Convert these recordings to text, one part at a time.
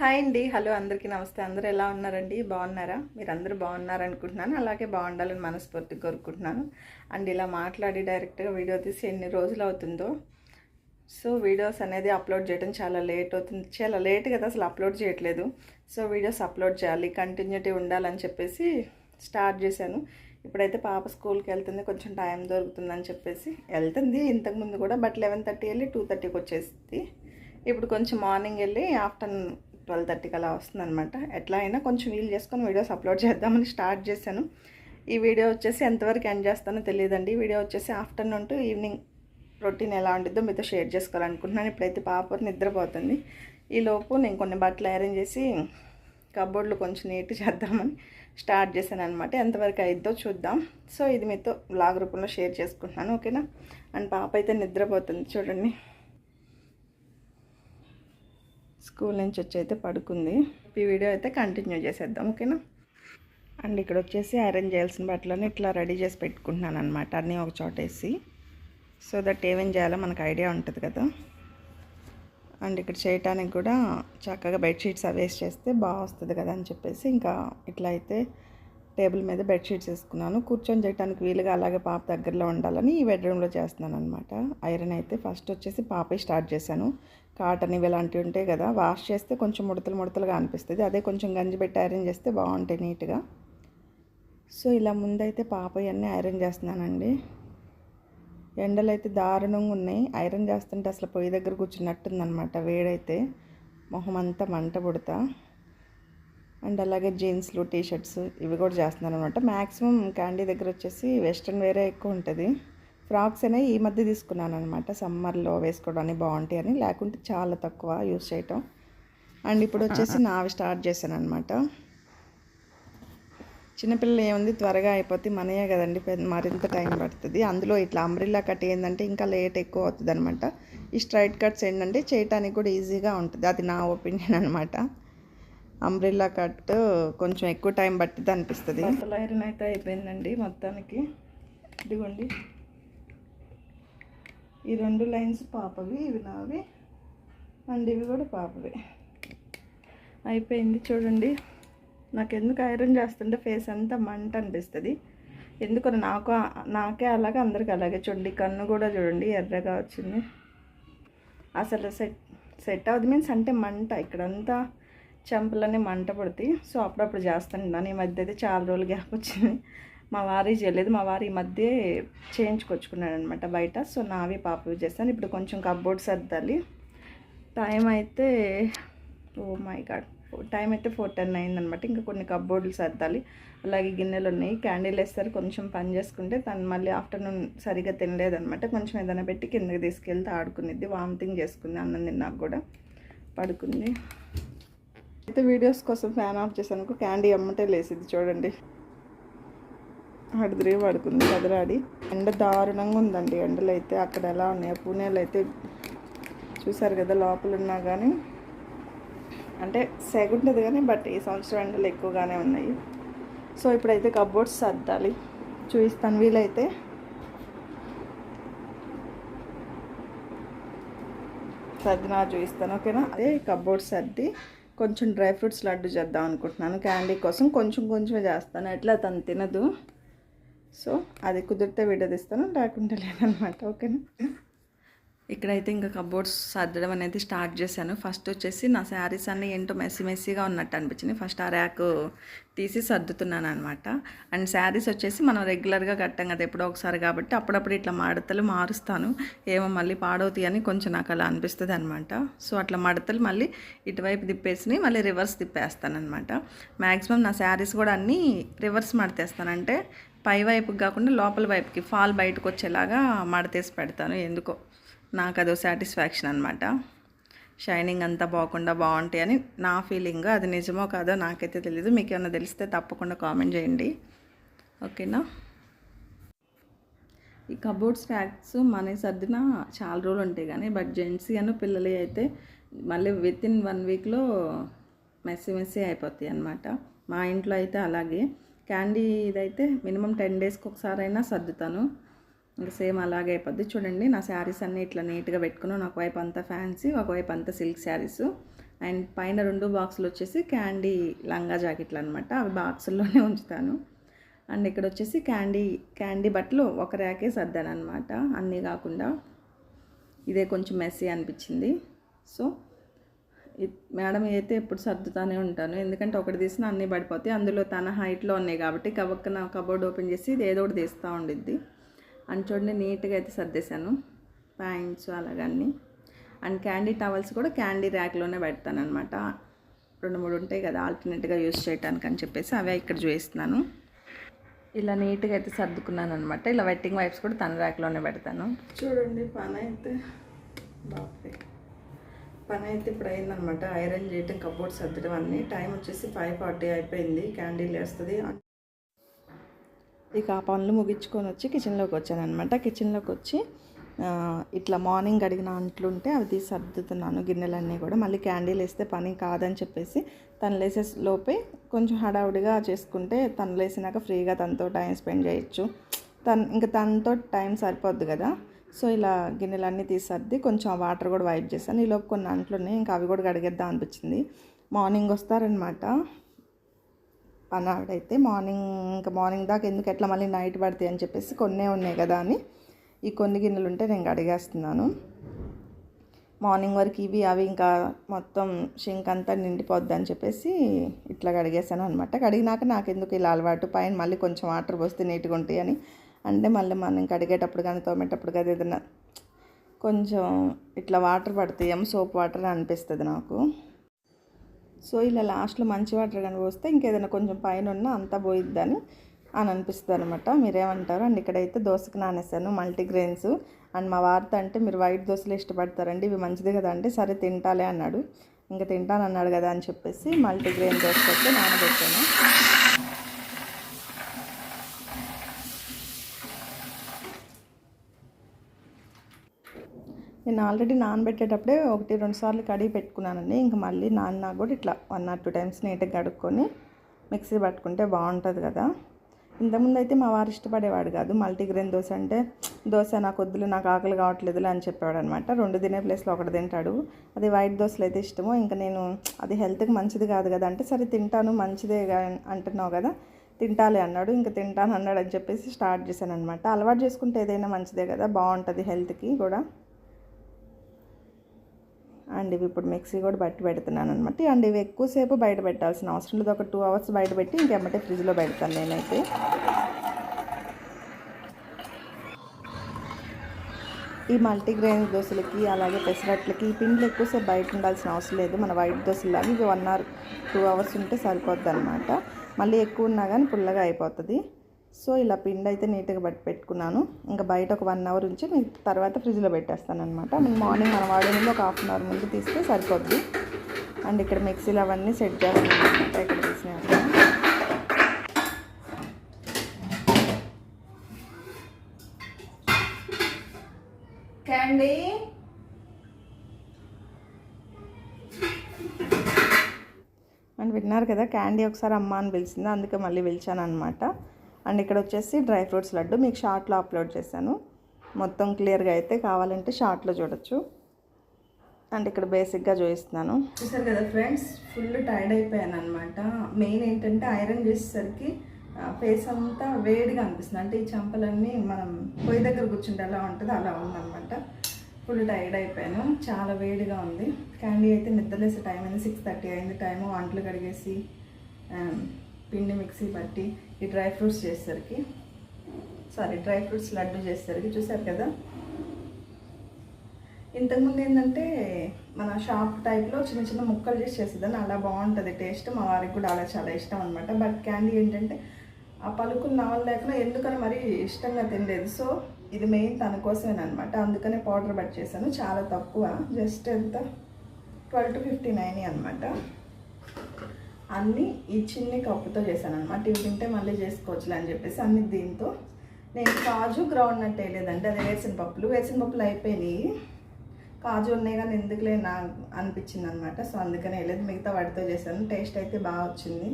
Hi అండి. Hello అందరికీ నమస్తే. అందరూ ఎలా ఉన్నారండి? బాగున్నారా? మీరు అందరూ బాగున్నారనుకుంటున్నాను. అలాగే బాగుండాలని మనస్ఫూర్తిగా కోరుకుంటున్నాను. అండ్ ఇలా మాట్లాడి డైరెక్ట్గా వీడియో తీసి ఎన్ని రోజులు అవుతుందో. సో వీడియోస్ అనేది అప్లోడ్ చేయడం చాలా లేట్ అవుతుంది. చాలా లేట్ కదా అసలు అప్లోడ్ చేయట్లేదు. సో వీడియోస్ అప్లోడ్ చేయాలి కంటిన్యూటీ ఉండాలని చెప్పేసి స్టార్ట్ చేశాను. ఇప్పుడైతే పాప స్కూల్కి వెళ్తుంది. కొంచెం టైం దొరుకుతుందని చెప్పేసి వెళ్తుంది. ఇంతకుముందు కూడా బట్ లెవెన్ థర్టీ వెళ్ళి టూ థర్టీకి వచ్చేసింది. ఇప్పుడు కొంచెం మార్నింగ్ వెళ్ళి ఆఫ్టర్నూన్ ట్వెల్వ్ థర్టీకి అలా వస్తుంది అనమాట ఎట్లా అయినా కొంచెం వీలు చేసుకొని వీడియోస్ అప్లోడ్ చేద్దామని స్టార్ట్ చేశాను. ఈ వీడియో వచ్చేసి ఎంతవరకు ఎండ్ చేస్తానో తెలియదండి. వీడియో వచ్చేసి ఆఫ్టర్నూన్ టు ఈవినింగ్ రొటీన్ ఎలా ఉంటుందో మీతో షేర్ చేసుకోవాలనుకుంటున్నాను. ఇప్పుడైతే పాప నిద్రపోతుంది. ఈలోపు నేను కొన్ని బట్టలు అరేంజ్ చేసి కబోర్డ్లు కొంచెం నీట్ చేద్దామని స్టార్ట్ చేశాను అనమాట ఎంతవరకు అయిద్దో చూద్దాం. సో ఇది మీతో బ్లాగ్ రూపంలో షేర్ చేసుకుంటున్నాను. ఓకేనా? అండ్ పాప అయితే నిద్రపోతుంది. చూడండి. స్కూల్ నుంచి వచ్చి అయితే పడుకుంది. ఈ వీడియో అయితే కంటిన్యూ చేసేద్దాం ఓకేనా? అండ్ ఇక్కడ వచ్చేసి ఐరన్ చేయాల్సిన బట్టలని ఇట్లా రెడీ చేసి పెట్టుకుంటున్నాను అనమాట అన్నీ ఒక చోట వేసి. సో దట్ ఏమేం చేయాలో మనకు ఐడియా ఉంటుంది కదా. అండ్ ఇక్కడ చేయటానికి కూడా చక్కగా బెడ్షీట్స్ అవి వేసి చేస్తే బాగా వస్తుంది కదా అని చెప్పేసి ఇంకా ఇట్లా అయితే టేబుల్ మీద బెడ్షీట్స్ వేసుకున్నాను. కూర్చొని చేయడానికి వీలుగా అలాగే పాప దగ్గరలో ఉండాలని ఈ బెడ్రూమ్లో చేస్తున్నాను అనమాట ఐరన్ అయితే ఫస్ట్ వచ్చేసి పాపే స్టార్ట్ చేశాను. కాటన్ ఇవి ఇలాంటివి ఉంటాయి కదా వాష్ చేస్తే కొంచెం ముడతలు ముడతలుగా అనిపిస్తుంది. అదే కొంచెం గంజి పెట్టి ఐరన్ చేస్తే బాగుంటాయి నీట్గా. సో ఇలా ముందైతే పాప ఇవన్నీ ఐరన్ చేస్తున్నానండి. ఎండలు అయితే దారుణంగా ఉన్నాయి. ఐరన్ చేస్తుంటే అసలు పొయ్యి దగ్గర కూర్చున్నట్టుందనమాట వేడైతే. మొహం అంతా మంట పుడతా. అండ్ అలాగే జీన్స్లు టీ షర్ట్స్ ఇవి కూడా చేస్తున్నాను అనమాట మ్యాక్సిమం క్యాండీ దగ్గర వచ్చేసి వెస్ట్రన్ వేరే ఎక్కువ ఉంటుంది. ఫ్రాక్స్ అనేవి ఈ మధ్య తీసుకున్నాను అనమాట సమ్మర్లో వేసుకోవడానికి బాగుంటాయి అని లేకుంటే చాలా తక్కువ యూస్ చేయటం. అండ్ ఇప్పుడు వచ్చేసి నావి స్టార్ట్ చేశాను అనమాట చిన్నపిల్లలు ఏముంది త్వరగా అయిపోతే మనయే కదండి మరింత టైం పడుతుంది. అందులో ఇట్లా అంబ్రిల్లా కట్ ఏంటంటే ఇంకా లేట్ ఎక్కువ అవుతుంది అనమాట ఈ స్ట్రైట్ కట్స్ ఏంటంటే చేయటానికి కూడా ఈజీగా ఉంటుంది. అది నా ఒపీనియన్ అనమాట అంబ్రిల్లా కట్ కొంచెం ఎక్కువ టైం పట్టింది అనిపిస్తుంది. ఐరన్ అయితే అయిపోయిందండి మొత్తానికి. ఇదిగోండి. ఈ రెండు లైన్స్ పాపవి ఇవి నావి అండ్ ఇవి కూడా పాపవి. అయిపోయింది చూడండి. నాకు ఎందుకు ఐరన్ చేస్తుంటే ఫేస్ అంతా మంట అనిపిస్తుంది. ఎందుకు నాకు నాకే అలాగే అందరికి అలాగే చూడండి. కన్ను కూడా చూడండి ఎర్రగా వచ్చింది. అసలు సెట్ సెట్ అవుతుంది మీన్స్ అంటే మంట ఇక్కడంతా చెంపలన్నీ మంట పడుతాయి. సో అప్పుడప్పుడు చేస్తాను. ఈ మధ్య అయితే చాలా రోజులు గ్యాప్ వచ్చింది. మా వారి చేయలేదు. మా వారి ఈ మధ్య చేయించుకొచ్చుకున్నాడు అనమాట బయట. సో నావి పాపవి చేస్తాను. ఇప్పుడు కొంచెం కబ్బోర్డ్ సర్దాలి. టైం అయితే ఓ మై గాడ్ టైం అయితే ఫోర్ టెన్ అయిందనమాట ఇంకా కొన్ని కబ్బోర్డులు సర్దాలి. అలాగే గిన్నెలు ఉన్నాయి. క్యాండిల్ వేస్తారు. కొంచెం పని చేసుకుంటే తను మళ్ళీ ఆఫ్టర్నూన్ సరిగ్గా తినలేదనమాట కొంచెం ఏదైనా పెట్టి కిందకి తీసుకెళ్తే ఆడుకునేది వామిటింగ్ చేసుకుంది. అన్నం తిన్నాక కూడా పడుకుంది. అయితే వీడియోస్ కోసం ఫ్యాన్ ఆఫ్ చేసాను క్యాండీ అమ్మటే లేసింది చూడండి. ఆడిదిరి పడుకుంది కదరాడి ఎండ దారుణంగా ఉందండి. ఎండలు అయితే అక్కడ ఎలా ఉన్నాయి పూణేలు అయితే చూసారు కదా లోపల ఉన్నా కానీ అంటే సెగుంటుంది కానీ బట్ ఈ సంవత్సరం ఎండలు ఎక్కువగానే ఉన్నాయి. సో ఇప్పుడైతే కబోర్డ్స్ సర్దాలి. చూపిస్తాను వీలైతే. సర్దినా చూపిస్తాను ఓకేనా? అదే కబోర్డ్ సర్ది కొంచెం డ్రై ఫ్రూట్స్ లడ్డు చేద్దాం అనుకుంటున్నాను. క్యాండీ కోసం కొంచెం కొంచెమే చేస్తాను. ఎట్లా తను తినదు. సో అది కుదిరితే వీడియో తీస్తాను లేకుంటే లేదనమాట ఓకేనా? ఇక్కడైతే ఇంకా కబోర్డ్స్ సర్దడం అనేది స్టార్ట్ చేశాను. ఫస్ట్ వచ్చేసి నా శారీస్ అన్నీ ఏంటో మెస్సీ మెస్సీగా ఉన్నట్టు అనిపించింది. ఫస్ట్ ఆ ర్యాక్ తీసి సర్దుతున్నాను అనమాట అండ్ శారీస్ వచ్చేసి మనం రెగ్యులర్గా కట్టాం కదా ఎప్పుడో ఒకసారి కాబట్టి అప్పుడప్పుడు ఇట్లా మడతలు మారుస్తాను. ఏమో మళ్ళీ పాడవుతాయి అని కొంచెం నాకు అలా అనిపిస్తుంది అనమాట సో అట్లా మడతలు మళ్ళీ ఇటువైపు తిప్పేసి మళ్ళీ రివర్స్ తిప్పేస్తాను అనమాట మ్యాక్సిమం నా శారీస్ కూడా అన్నీ రివర్స్ మడతేస్తాను. అంటే పై వైపుకి కాకుండా లోపల వైపుకి ఫాల్ బయటకు వచ్చేలాగా మడతేసి పెడతాను. ఎందుకో? నాకు అదో సాటిస్ఫాక్షన్ అనమాట షైనింగ్ అంతా బాగుండా బాగుంటాయి అని నా ఫీలింగ్. అది నిజమో కాదో నాకైతే తెలీదు. మీకు ఏమైనా తెలిస్తే తప్పకుండా కామెంట్ చేయండి. ఓకేనా? ఈ కబోర్డ్స్ ఫ్యాక్ట్స్ మన సర్దిన చాలా రోజులు ఉంటాయి కానీ బట్ జెంట్స్ అను పిల్లలు అయితే మళ్ళీ విత్ ఇన్ వన్ వీక్లో మెస్సీ మెస్సీ అయిపోతాయి అనమాట మా ఇంట్లో అయితే అలాగే. క్యాండీ ఇదైతే మినిమం టెన్ డేస్కి ఒకసారి అయినా సర్దుతాను. ఇంకా సేమ్ అలాగే అయిపోద్ది. చూడండి నా శారీస్ అన్నీ ఇట్లా నీట్గా పెట్టుకున్నాను. ఒకవైపు అంతా ఫ్యాన్సీ ఒకవైపు అంతా సిల్క్ శారీస్. అండ్ పైన రెండు బాక్సులు వచ్చేసి క్యాండీ లంగా జాకెట్లు అనమాట అవి బాక్సుల్లోనే ఉంచుతాను. అండ్ ఇక్కడ వచ్చేసి క్యాండీ క్యాండీ బట్టలు ఒక ర్యాకే సర్దాను అనమాట అన్నీ కాకుండా ఇదే కొంచెం మెస్సీ అనిపించింది. సో మేడం అయితే ఎప్పుడు సర్దుతానే ఉంటాను. ఎందుకంటే ఒకటి తీసిన అన్నీ పడిపోతాయి. అందులో తన హైట్లో ఉన్నాయి కాబట్టి కబక్కన కబోర్డ్ ఓపెన్ చేసి ఇది ఏదో ఒకటి తీస్తూ ఉండిద్ది. అని చూడండి నీట్గా అయితే సర్దేశాను. ప్యాంట్స్ అలాగన్నీ. అండ్ క్యాండీ టవల్స్ కూడా క్యాండీ ర్యాక్లోనే పెడతానమాట రెండు మూడు ఉంటాయి కదా ఆల్టర్నేట్గా యూస్ చేయడానికి అని చెప్పేసి అవే ఇక్కడ చూపిస్తున్నాను. ఇలా నీట్గా అయితే సర్దుకున్నాను అనమాట ఇలా వెట్టింగ్ వైప్స్ కూడా తన ర్యాక్లోనే పెడతాను. చూడండి పని అయితే బాగుంది. పని అయితే ఇప్పుడు అయిందనమాట ఐరన్ చేయటం కబోర్డ్ సర్దడం అన్నీ. టైం వచ్చేసి ఫైవ్ ఫార్టీ అయిపోయింది. క్యాండిల్ వేస్తుంది ఇక ఆ పనులు ముగించుకొని వచ్చి కిచెన్లోకి వచ్చాను అనమాట కిచెన్లోకి వచ్చి ఇట్లా మార్నింగ్ అడిగిన అంట్లుంటే అవి తీసి సర్దుతున్నాను. గిన్నెలన్నీ కూడా. మళ్ళీ క్యాండిల్ వేస్తే పని కాదని చెప్పేసి తను లేసే లోపే కొంచెం హడావుడిగా చేసుకుంటే తను లేసినాక ఫ్రీగా తనతో టైం స్పెండ్ చేయొచ్చు. తను ఇంకా తనతో టైం సరిపోద్ది కదా. సో ఇలా గిన్నెలన్నీ తీసర్ది కొంచెం వాటర్ కూడా వైప్ చేశాను ఈలోపు కొన్ని అంట్లున్నాయి ఇంకా అవి కూడా కడిగేద్దాం అనిపించింది. మార్నింగ్ వస్తారనమాట పని ఆవిడైతే మార్నింగ్ ఇంకా మార్నింగ్ దాకా ఎందుకు ఎట్లా మళ్ళీ నైట్ పడతాయి అని చెప్పేసి కొన్నే ఉన్నాయి కదా అని ఈ కొన్ని గిన్నెలు ఉంటే నేను కడిగేస్తున్నాను. మార్నింగ్ వరకు ఇవి అవి ఇంకా మొత్తం షింక్ అంతా నిండిపోద్ది అని చెప్పేసి ఇట్లా కడిగేసాను అనమాట కడిగినాక నాకు ఎందుకు ఇలా అలవాటు? పైన మళ్ళీ కొంచెం వాటర్ పోస్తే నీట్గా ఉంటాయి అని అంటే మళ్ళీ మనం కడిగేటప్పుడు కానీ తోమేటప్పుడు కానీ ఏదైనా కొంచెం ఇట్లా వాటర్ పడతాయేమో సోప్ వాటర్ అనిపిస్తుంది నాకు. సో ఇలా లాస్ట్లో మంచి వాటర్ కానీ పోస్తే ఇంకేదైనా కొంచెం పైన ఉన్న అంతా పోయిద్దని అని అనిపిస్తుంది అనమాట మీరేమంటారు? అండ్ ఇక్కడైతే దోశకు నానేసాను మల్టీగ్రెయిన్స్. అండ్ మా వార్త అంటే మీరు వైట్ దోశలు ఇష్టపడతారండి ఇవి మంచిది కదా అంటే సరే తింటాలే అన్నాడు. ఇంకా తింటానన్నాడు కదా అని చెప్పేసి మల్టీగ్రెయిన్ దోశ అయితే నానబెట్టాను. నేను ఆల్రెడీ నానబెట్టేటప్పుడే ఒకటి రెండు సార్లు కడిగి పెట్టుకున్నానండి. ఇంకా మళ్ళీ నాన్న కూడా ఇట్లా వన్ ఆర్ టూ టైమ్స్ నీట్గా కడుక్కొని మిక్సీ పట్టుకుంటే బాగుంటుంది కదా. ఇంతకుముందు అయితే మా వారు ఇష్టపడేవాడు కాదు. మల్టీగ్రెయిన్ దోశ అంటే దోశ నాకు వద్దులు నాకు ఆకలి కావట్లేదులే అని చెప్పేవాడు అనమాట రెండు తినే ప్లేస్లో ఒకటి తింటాడు. అది వైట్ దోశలు అయితే ఇష్టమో. ఇంకా నేను అది హెల్త్కి మంచిది కాదు కదా అంటే సరే తింటాను మంచిదే అంటున్నావు కదా తింటాలి అన్నాడు. ఇంకా తింటాను అన్నాడు అని చెప్పేసి స్టార్ట్ చేశాను అనమాట అలవాటు చేసుకుంటే ఏదైనా మంచిదే కదా బాగుంటుంది హెల్త్కి కూడా. అండ్ ఇవి ఇప్పుడు మిక్సీ కూడా బట్టి పెడుతున్నాను అనమాట అండ్ ఇవి ఎక్కువసేపు బయట పెట్టాల్సిన అవసరం లేదు. ఒక టూ అవర్స్ బయట పెట్టి ఇంకెమ్మటే ఫ్రిడ్జ్లో పెడతాను నేనైతే. ఈ మల్టీగ్రెయిన్ దోశలకి అలాగే పెసరట్లకి ఈ పిండిలు ఎక్కువసేపు బయట ఉండాల్సిన అవసరం లేదు. మన వైట్ దోశలాగా ఇవి వన్ అవర్ టూ అవర్స్ ఉంటే సరిపోద్ది అనమాట మళ్ళీ ఎక్కువ ఉన్నా కానీ పుల్లగా అయిపోతుంది. సో ఇలా పిండి అయితే నీట్గా బట్టి పెట్టుకున్నాను. ఇంకా బయట ఒక వన్ అవర్ ఉంచి మీకు తర్వాత ఫ్రిడ్జ్లో పెట్టేస్తాను అనమాట మార్నింగ్ మనం వాడే ముందు ఒక హాఫ్ అన్ అవర్ ముందు తీస్తే సరిపోద్ది. అండ్ ఇక్కడ మిక్సీలు అవన్నీ సెట్ చేయాలన్నమాట ఇక్కడ తీసినాక క్యాండీ? అండ్ విన్నారు కదా క్యాండీ ఒకసారి అమ్మ అని పిలిచింది. అందుకే మళ్ళీ పిలిచాను అనమాట అండ్ ఇక్కడ వచ్చేసి డ్రై ఫ్రూట్స్ లడ్డు మీకు షార్ట్లో అప్లోడ్ చేశాను. మొత్తం క్లియర్గా అయితే కావాలంటే షార్ట్లో చూడొచ్చు. అండ్ ఇక్కడ బేసిక్గా చూపిస్తున్నాను. చూసారు కదా ఫ్రెండ్స్ ఫుల్ టైర్డ్ అయిపోయాను అనమాట మెయిన్ ఏంటంటే ఐరన్ చేసేసరికి ఫేస్ అంతా వేడిగా అనిపిస్తుంది. అంటే ఈ చెంపలన్నీ మనం పొయ్యి దగ్గర కూర్చుంటే ఎలా ఉంటుంది అలా ఉందనమాట ఫుల్ టైర్డ్ అయిపోయాను. చాలా వేడిగా ఉంది. క్యాండీ అయితే నిద్రలేసే టైం అయింది. సిక్స్ థర్టీ అయింది టైము. వంటలు కడిగేసి పిండి మిక్సీ పట్టి ఈ డ్రై ఫ్రూట్స్ చేసేసరికి సారీ డ్రై ఫ్రూట్స్ లడ్డు చేసేసరికి చూసారు కదా? ఇంతకుముందు ఏంటంటే మన షాప్ టైప్లో చిన్న చిన్న ముక్కలు చేసి చేసేదాన్ని. అలా బాగుంటుంది టేస్ట్ మా వారికి కూడా అలా చాలా ఇష్టం అనమాట బట్ క్యాండీ ఏంటంటే ఆ పలుకులు నవలేకుండా ఎందుకని మరీ ఇష్టంగా తినలేదు. సో ఇది మెయిన్ తన కోసమేనమాట అందుకనే పౌడర్ బట్ చేశాను. చాలా తక్కువ. జస్ట్ ఎంత? ట్వెల్వ్ టు ఫిఫ్టీ నైన్ అనమాట అన్నీ ఈ చిన్ని కప్పుతో చేశాను అనమాట ఇవి తింటే మళ్ళీ చేసుకోవచ్చులే అని చెప్పేసి అన్ని దీంతో. నేను కాజు గ్రౌండ్ నట్ వేయలేదంటే అదే వేసిన పప్పులు. వేసిన పప్పులు అయిపోయినాయి. కాజు ఉన్నాయి కానీ ఎందుకులే నా అనిపించింది అనమాట సో అందుకనే వేయలేదు. మిగతా వాటితో చేశాను. టేస్ట్ అయితే బాగా వచ్చింది.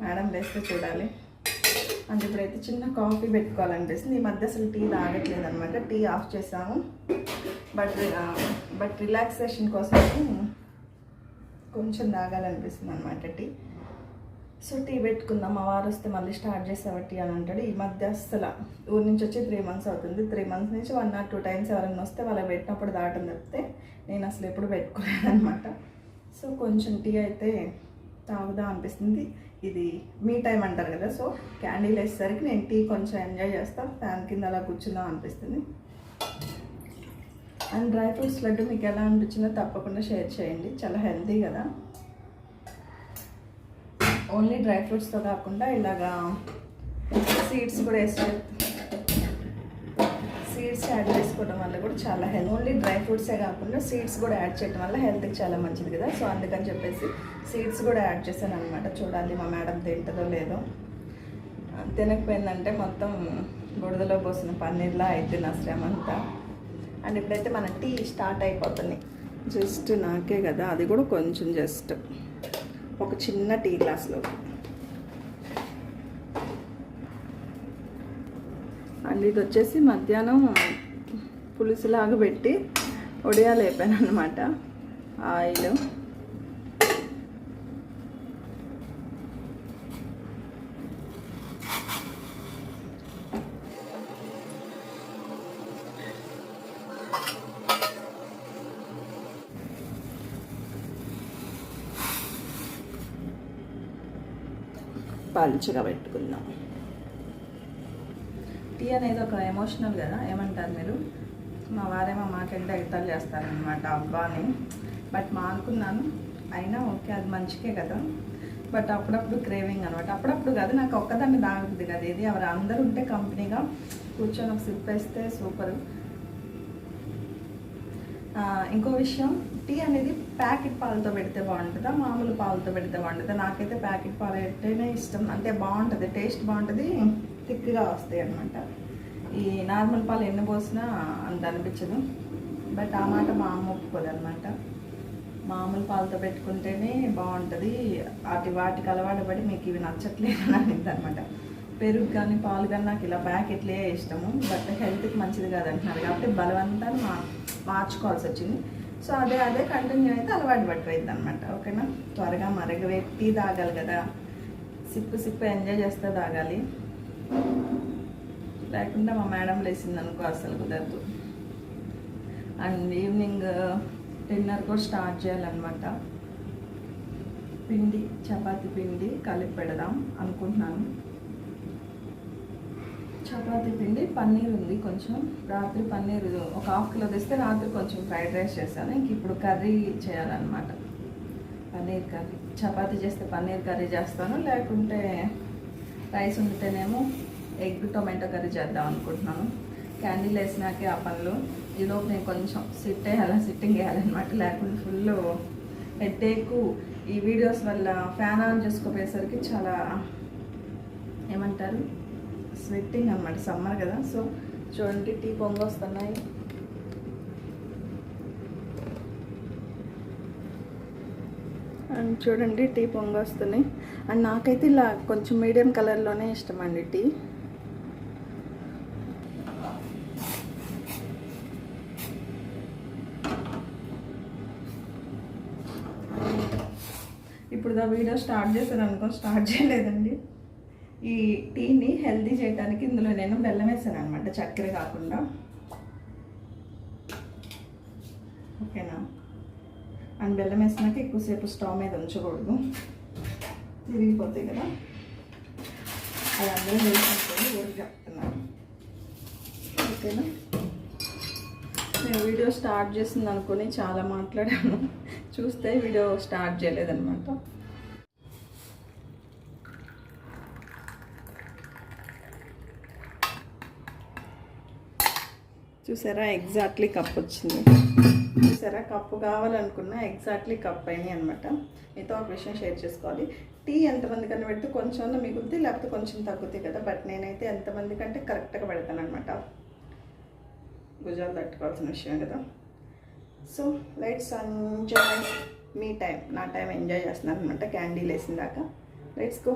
మేడం వేస్తే చూడాలి. అంటే ఇప్పుడైతే చిన్న కాఫీ పెట్టుకోవాలనిపిస్తుంది. ఈ మధ్య అసలు టీ తాగట్లేదు అనమాట టీ ఆఫ్ చేసాము బట్ బట్ రిలాక్సేషన్ కోసం కొంచెం తాగాలనిపిస్తుంది అనమాట టీ. సో టీ పెట్టుకుందాం మా వారు వస్తే మళ్ళీ స్టార్ట్ చేసావా టీ అని అంటాడు. ఈ మధ్య అస్సలు ఊరి నుంచి వచ్చి త్రీ మంత్స్ అవుతుంది. త్రీ మంత్స్ నుంచి వన్ ఆర్ టూ టైమ్స్ ఎవరైనా వస్తే వాళ్ళకి పెట్టినప్పుడు దాటం తప్పితే నేను అసలు ఎప్పుడు పెట్టుకోలేదనమాట సో కొంచెం టీ అయితే తాగుదాం అనిపిస్తుంది. ఇది మీ టైం అంటారు కదా సో క్యాండిల్ వేసేసరికి నేను టీ కొంచెం ఎంజాయ్ చేస్తా ఫ్యాన్ కింద అలా కూర్చుందాం అనిపిస్తుంది. అండ్ డ్రై ఫ్రూట్స్ లడ్డు మీకు ఎలా అనిపించిందో తప్పకుండా షేర్ చేయండి. చాలా హెల్తీ కదా. ఓన్లీ డ్రై ఫ్రూట్స్తో కాకుండా ఇలాగా సీడ్స్ కూడా వేసి సీడ్స్ యాడ్ చేసుకోవడం వల్ల కూడా చాలా హెల్త్ ఓన్లీ డ్రై ఫ్రూట్సే కాకుండా సీడ్స్ కూడా యాడ్ చేయడం వల్ల హెల్త్కి చాలా మంచిది కదా. సో అందుకని చెప్పేసి సీడ్స్ కూడా యాడ్ చేశాను అనమాట చూడాలి మా మేడం తింటుందో లేదో. తినకపోయిందంటే మొత్తం బుడదలో పోసిన పన్నీర్లా అయితే నా శ్రమ అంతా అండ్ ఇప్పుడైతే మన టీ స్టార్ట్ అయిపోతుంది. జస్ట్ నాకే కదా అది కూడా కొంచెం జస్ట్ ఒక చిన్న టీ గ్లాస్లో. అండ్ ఇది వచ్చేసి మధ్యాహ్నం పులుసులాగా పెట్టి ఒడియాలు అయిపోయాను అనమాట ఆయిల్. కాల్చగా పెట్టుకుందాం. టీ అనేది ఒక ఎమోషనల్ కదా ఏమంటారు మీరు? మా వారేమో మాకంటే ఎగతాలు చేస్తారనమాట అబ్బాని. బట్ మానుకున్నాను అయినా ఓకే అది మంచికే కదా. బట్ అప్పుడప్పుడు క్రేవింగ్ అనమాట అప్పుడప్పుడు కాదు నాకు ఒక్కదాన్ని తాగుతుంది కదా. ఇది ఎవరు అందరూ ఉంటే కంపెనీగా కూర్చొని ఒక సిప్ వేస్తే సూపర్. ఇంకో విషయం టీ అనేది ప్యాకెట్ పాలతో పెడితే బాగుంటుందా? మామూలు పాలతో పెడితే బాగుంటుందా? నాకైతే ప్యాకెట్ పాలు అయితేనే ఇష్టం. అంటే బాగుంటుంది టేస్ట్ బాగుంటుంది థిక్గా వస్తాయి అనమాట ఈ నార్మల్ పాలు ఎన్ని పోసినా అంత అనిపించదు. బట్ ఆ మాట మా అమ్మ ఒప్పుకోదు అనమాట మామూలు పాలతో పెట్టుకుంటేనే బాగుంటుంది. వాటి వాటికి అలవాటు పడి మీకు ఇవి నచ్చట్లేదు అని అనిద్ది అనమాట పెరుగు కానీ పాలు కానీ నాకు ఇలా ప్యాకెట్లే ఇష్టము బట్ హెల్త్కి మంచిది కాదంటున్నారు. కాబట్టి బలవంతాన్ని మా మార్చుకోవాల్సి వచ్చింది. సో అదే అదే కంటిన్యూ అయితే అలవాటు పట్టిపోయింది అనమాట ఓకేనా? త్వరగా మరగబెట్టి తాగాలి కదా. సిప్పు సిప్పు ఎంజాయ్ చేస్తే తాగాలి. లేకుండా మా మేడం లేచింది అనుకో అసలు కుదరదు. అండ్ ఈవినింగ్ డిన్నర్ కూడా స్టార్ట్ చేయాలన్నమాట. పిండి చపాతి పిండి కలిపి పెడదాం అనుకుంటున్నాను. చపాతీ పిండి పన్నీర్ ఉంది కొంచెం. రాత్రి పన్నీర్ ఒక హాఫ్ కిలో తెస్తే రాత్రి కొంచెం ఫ్రైడ్ రైస్ చేస్తాను ఇంక ఇప్పుడు కర్రీ చేయాలన్నమాట. పన్నీర్ కర్రీ. చపాతీ చేస్తే పన్నీర్ కర్రీ చేస్తాను. లేకుంటే రైస్ ఉంటేనేమో ఎగ్ టొమాటో కర్రీ చేద్దాం అనుకుంటున్నాను. క్యాండిల్ వేసినాకే ఆ పనులు. ఈలోపు నేను కొంచెం సిట్ వేయాలి? సిట్టింగ్ వేయాలన్నమాట. లేకుంటే ఫుల్ హెడ్ఏక్ ఈ వీడియోస్ వల్ల ఫ్యాన్ ఆన్ చేసుకోపోయేసరికి చాలా ఏమంటారు? స్వెట్టింగ్ అనమాట సమ్మర్ కదా. సో చూడండి టీ పొంగ వస్తున్నాయి. అండ్ చూడండి టీ పొంగొస్తున్నాయి అండ్ నాకైతే ఇలా కొంచెం మీడియం కలర్లోనే ఇష్టం అండి టీ. ఇప్పుడు దా వీడియో స్టార్ట్ చేశాను అనుకో స్టార్ట్ చేయలేదండి. ఈ టీని హెల్దీ చేయడానికి ఇందులో నేను బెల్లం వేసాను అనమాట చక్కెర కాకుండా. ఓకేనా? అండ్ బెల్లం వేసినాక ఎక్కువసేపు స్టవ్ మీద ఉంచకూడదు. తిరిగిపోతాయి కదా? అది అందరూ వేసుకుంటుంది ఊరికి చెప్తున్నాను ఓకేనా? నేను వీడియో స్టార్ట్ చేసింది అనుకుని చాలా మాట్లాడాను. చూస్తే వీడియో స్టార్ట్ చేయలేదన్నమాట. చూసారా? ఎగ్జాక్ట్లీ కప్ వచ్చింది. చూసారా? కప్పు కావాలనుకున్నా ఎగ్జాక్ట్లీ కప్ అయినాయి అనమాట మీతో ఒక విషయం షేర్ చేసుకోవాలి. టీ ఎంతమంది కన్నా పెడితే కొంచెం మిగులుతుంది లేకపోతే కొంచెం తగ్గుతాయి కదా? బట్ నేనైతే ఎంతమంది కంటే కరెక్ట్గా పెడతాను అనమాట భుజాలు తట్టుకోవాల్సిన విషయం కదా? సో లైట్స్ ఎంజాయ్ మీ టైం నా టైం ఎంజాయ్ చేస్తున్నాను అనమాట క్యాండీలు వేసిన దాకా. లెట్స్ గో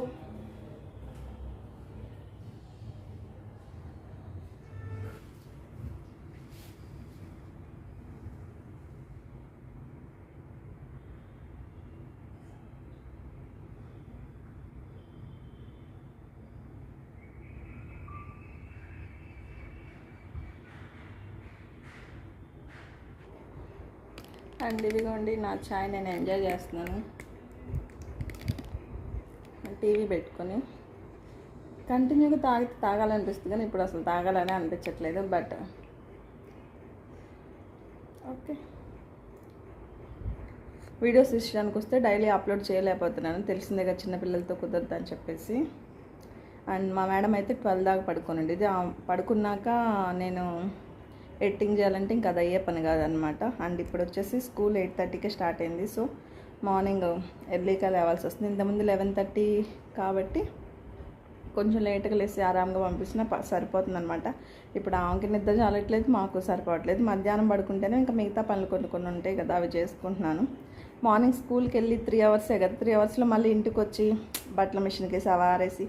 అండి ఇదిగోండి నా చాయ్ నేను ఎంజాయ్ చేస్తున్నాను. టీవీ పెట్టుకొని. కంటిన్యూగా తాగితే తాగాలనిపిస్తుంది కానీ ఇప్పుడు అసలు తాగాలని అనిపించట్లేదు బట్ ఓకే. వీడియోస్ విషయానికి వస్తే డైలీ అప్లోడ్ చేయలేకపోతున్నాను. తెలిసిందే కదా చిన్నపిల్లలతో కుదరదు అని చెప్పేసి. అండ్ మా మేడం అయితే ట్వెల్వ్ దాకా పడుకోనండి. ఇది పడుకున్నాక నేను ఎడిటింగ్ చేయాలంటే ఇంకా అది అయ్యే పని కాదనమాట. అండ్ ఇప్పుడు వచ్చేసి స్కూల్ ఎయిట్ థర్టీకే స్టార్ట్ అయింది. సో మార్నింగ్ ఎర్లీగా లేవాల్సి వస్తుంది. ఇంతకుముందు లెవెన్ థర్టీ కాబట్టి కొంచెం లేట్గా లేసి ఆరాంగా పంపించినా ప- సరిపోతుంది అనమాట ఇప్పుడు ఆమెకి నిద్ర చాలట్లేదు మాకు సరిపోవట్లేదు. మధ్యాహ్నం పడుకుంటేనే ఇంకా మిగతా పనులు కొన్ని కొన్ని ఉంటాయి కదా అవి చేసుకుంటున్నాను. మార్నింగ్ స్కూల్కి వెళ్ళి త్రీ అవర్సే కదా త్రీ అవర్స్లో మళ్ళీ ఇంటికి వచ్చి బట్టల మిషన్కి వేసి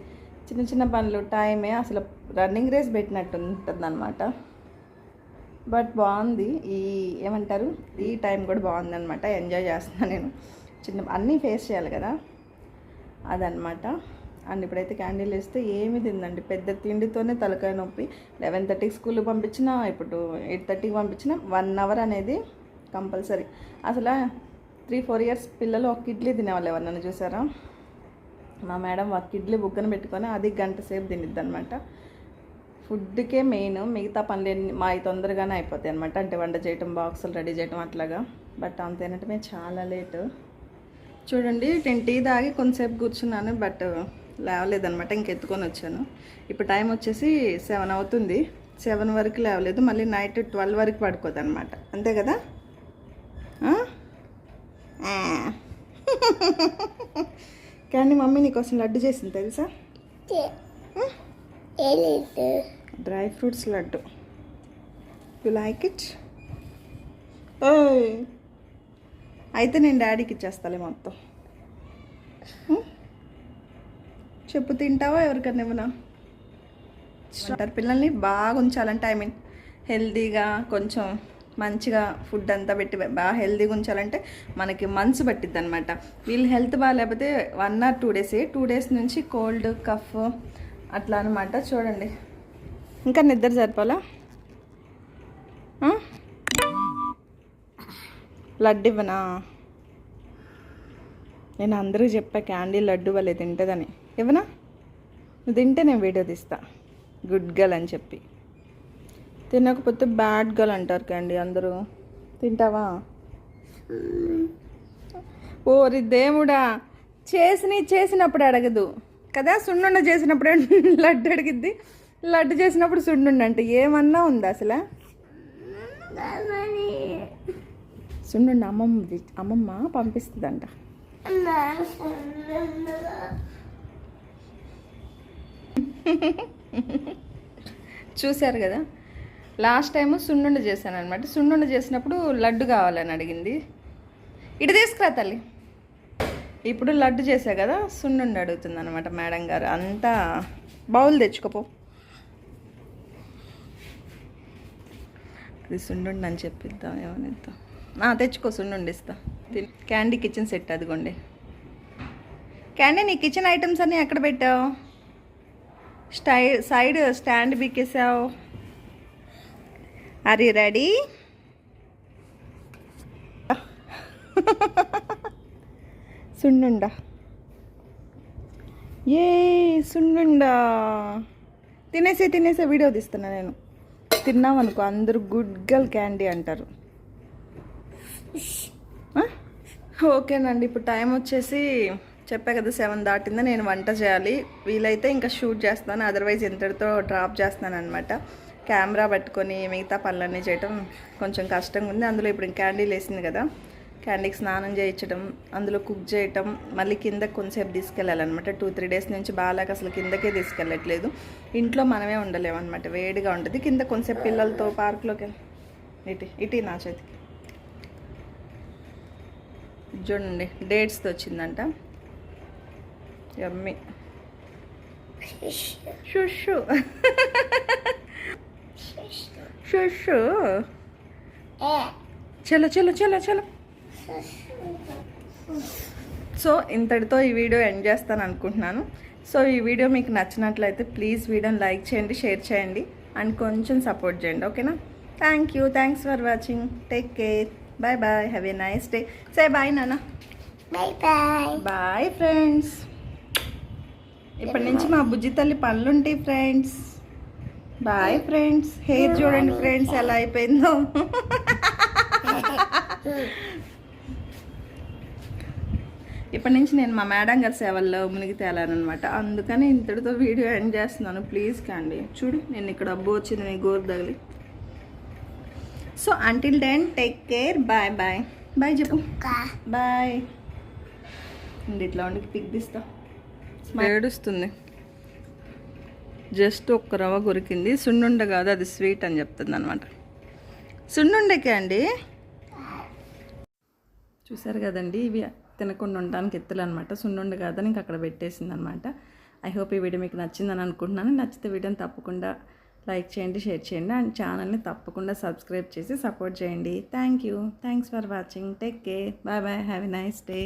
చిన్న చిన్న పనులు టైమే అసలు రన్నింగ్ రేస్ పెట్టినట్టు ఉంటుంది బట్ బాగుంది. ఈ ఏమంటారు? ఈ టైం కూడా బాగుంది అనమాట ఎంజాయ్ చేస్తున్నాను నేను. చిన్న అన్నీ ఫేస్ చేయాలి కదా. అదనమాట అండ్ ఇప్పుడైతే క్యాండిల్ వేస్తే ఏమి తిందండి పెద్ద తిండితోనే తలకాయ నొప్పి. లెవెన్ థర్టీకి స్కూల్కి పంపించిన ఇప్పుడు ఎయిట్ థర్టీకి పంపించిన వన్ అవర్ అనేది కంపల్సరీ. అసలు త్రీ ఫోర్ ఇయర్స్ పిల్లలు ఒక ఇడ్లీ తినేవాళ్ళు ఎవరన్నా చూసారా? మా మేడం ఒక ఇడ్లీ బుగ్గన పెట్టుకొని అది గంట సేపు తినిద్ది అనమాట ఫుడ్కే మెయిన్ మిగతా పనులు మా తొందరగానే అయిపోతాయి అనమాట అంటే వంట చేయటం బాక్సులు రెడీ చేయటం అట్లాగా. బట్ అంత తినటమే చాలా లేటు. చూడండి నేను టీ తాగి కొంతసేపు కూర్చున్నాను బట్ లేవలేదనమాట ఇంకెత్తుకొని వచ్చాను. ఇప్పుడు టైం వచ్చేసి సెవెన్ అవుతుంది. సెవెన్ వరకు లేవలేదు. మళ్ళీ నైట్ ట్వెల్వ్ వరకు పడుకోదు అనమాట అంతే కదా. కానీ మమ్మీ నీకోసం లడ్డు చేసింది తెలుసా? Dry fruits laddu. You like it ఓయ్! అయితే నేను డాడీకి ఇచ్చేస్తాలే మొత్తం. చెప్పు తింటావా ఎవరికన్నా ఇవ్వనా అంటారు పిల్లల్ని బాగా ఉంచాలంటే ఐ మీన్ హెల్తీగా కొంచెం మంచిగా ఫుడ్ అంతా పెట్టి బాగా హెల్దీగా ఉంచాలంటే మనకి మంత్స్ పట్టిద్ది అనమాట వీళ్ళు హెల్త్ బాగాలేకపోతే వన్ ఆర్ టూ డేసే టూ డేస్ నుంచి కోల్డ్ కఫ్ అట్లా అనమాట చూడండి. ఇంకా నిద్ర సరిపోలా? లడ్డు ఇవ్వనా? నేను అందరూ చెప్పా క్యాండీ లడ్డు వల్లే తింటుందని. ఇవ్వనా? నువ్వు తింటే నేను వీడియో తీస్తా. గుడ్ గర్ల్ అని చెప్పి. తినకపోతే బ్యాడ్ గర్ల్ అంటారు క్యాండీ అందరూ. తింటావా? ఓరి దేవుడా చేసిన చేసినప్పుడు అడగదు. కదా సున్నుండ చేసినప్పుడు లడ్డు అడిగిద్ది. లడ్డు చేసినప్పుడు సున్నుండ అంటే ఏమన్నా ఉందా అసలు? సున్నుండ అమ్మమ్మ అమ్మమ్మ పంపిస్తుందంట. చూశారు కదా? లాస్ట్ టైం సున్నుండ చేశాను అనమాట సున్నుండ చేసినప్పుడు లడ్డు కావాలని అడిగింది. ఇటు తీసుకురా తల్లి. ఇప్పుడు లడ్డు చేశా కదా సున్నుండ అడుగుతుంది అనమాట మేడం గారు. అంతా బౌల్ తెచ్చుకోపో. ఇది సున్నుండి అని చెప్పిద్దాం ఏమనిద్దాం తెచ్చుకో సుండుండి ఇస్తా. క్యాండీ కిచెన్ సెట్ అదిగోండి. క్యాండీ నీ కిచెన్ ఐటమ్స్ అన్నీ ఎక్కడ పెట్టావు? స్టై సైడ్ స్టాండ్ బీకేసావు. అరే రెడీ? సున్నుండా. ఏ సున్నుండా. తినేసే తినేసే వీడియో తీస్తున్నా నేను. తిన్నాం అనుకో అందరూ గుడ్ గర్ల్ క్యాండీ అంటారు. ఓకేనండి ఇప్పుడు టైం వచ్చేసి చెప్పా కదా సెవెన్ దాటిందా నేను వంట చేయాలి. వీలైతే ఇంకా షూట్ చేస్తాను అదర్వైజ్ ఇంతటితో డ్రాప్ చేస్తాను అనమాట కెమెరా పట్టుకొని మిగతా పనులన్నీ చేయటం కొంచెం కష్టంగా ఉంది అందులో ఇప్పుడు క్యాండీలు వేసింది కదా. క్యాండీకి స్నానం చేయించడం అందులో కుక్ చేయటం మళ్ళీ కింద కొంతసేపు తీసుకెళ్ళాలన్నమాట. టూ త్రీ డేస్ నుంచి బాగాలేక అసలు కిందకే తీసుకెళ్ళట్లేదు. ఇంట్లో మనమే ఉండలేమన్నమాట. వేడిగా ఉంటుంది. కింద కొంతసేపు పిల్లలతో పార్క్లోకి వెళ్ళి. ఇటు ఇటు నా చేతికి. చూడండి డేట్స్తో వచ్చిందంట. యమ్మీ. షుషు. షుషు. చలో చలో చలో చలో. సో ఇంతటితో ఈ వీడియో ఎండ్ చేస్తాను అనుకుంటున్నాను. సో ఈ వీడియో మీకు నచ్చినట్లయితే ప్లీజ్ వీడియోని లైక్ చేయండి షేర్ చేయండి అండ్ కొంచెం సపోర్ట్ చేయండి ఓకేనా? Thank you thanks for watching take care bye bye have a nice day say bye నాన్న Bye bye. బాయ్ ఫ్రెండ్స్ ఇప్పటి నుంచి మా బుజ్జి తల్లి పనులు ఉంటాయి ఫ్రెండ్స్ బాయ్ ఫ్రెండ్స్ హెయిర్ చూడండి ఫ్రెండ్స్ ఎలా అయిపోయిందో. ఇప్పటి నుంచి నేను మా మేడం గారి సేవల్లో మునిగి తేలానమాట అందుకని ఇంతటితో వీడియో ఎండ్ చేస్తున్నాను. ప్లీజ్ కాండి. చూడు నేను ఇక్కడ అబ్బు వచ్చింది నేను గోరు తగిలి. So until then take care bye bye bye చెప్పు. బాయ్ ఉండి ఇట్లా ఉండి పిక్ తీస్తా. ఏడుస్తుంది. జస్ట్ ఒక్క రవ్వ కొరికింది సున్నుండ కాదు అది స్వీట్ అని చెప్తుంది అనమాట సున్నుండకే అండి? చూసారు కదండి ఇవి తినకుండా ఉండడానికి ఎత్తులు అనమాట సున్నుండు కాదని ఇంక అక్కడ పెట్టేసింది అనమాట ఐ హోప్ ఈ వీడియో మీకు నచ్చిందని అనుకుంటున్నాను. నచ్చితే వీడియోని తప్పకుండా లైక్ చేయండి షేర్ చేయండి అండ్ ఛానల్ని తప్పకుండా సబ్స్క్రైబ్ చేసి సపోర్ట్ చేయండి. Thank you. Thanks for watching. Take care. Bye bye. Have a nice day.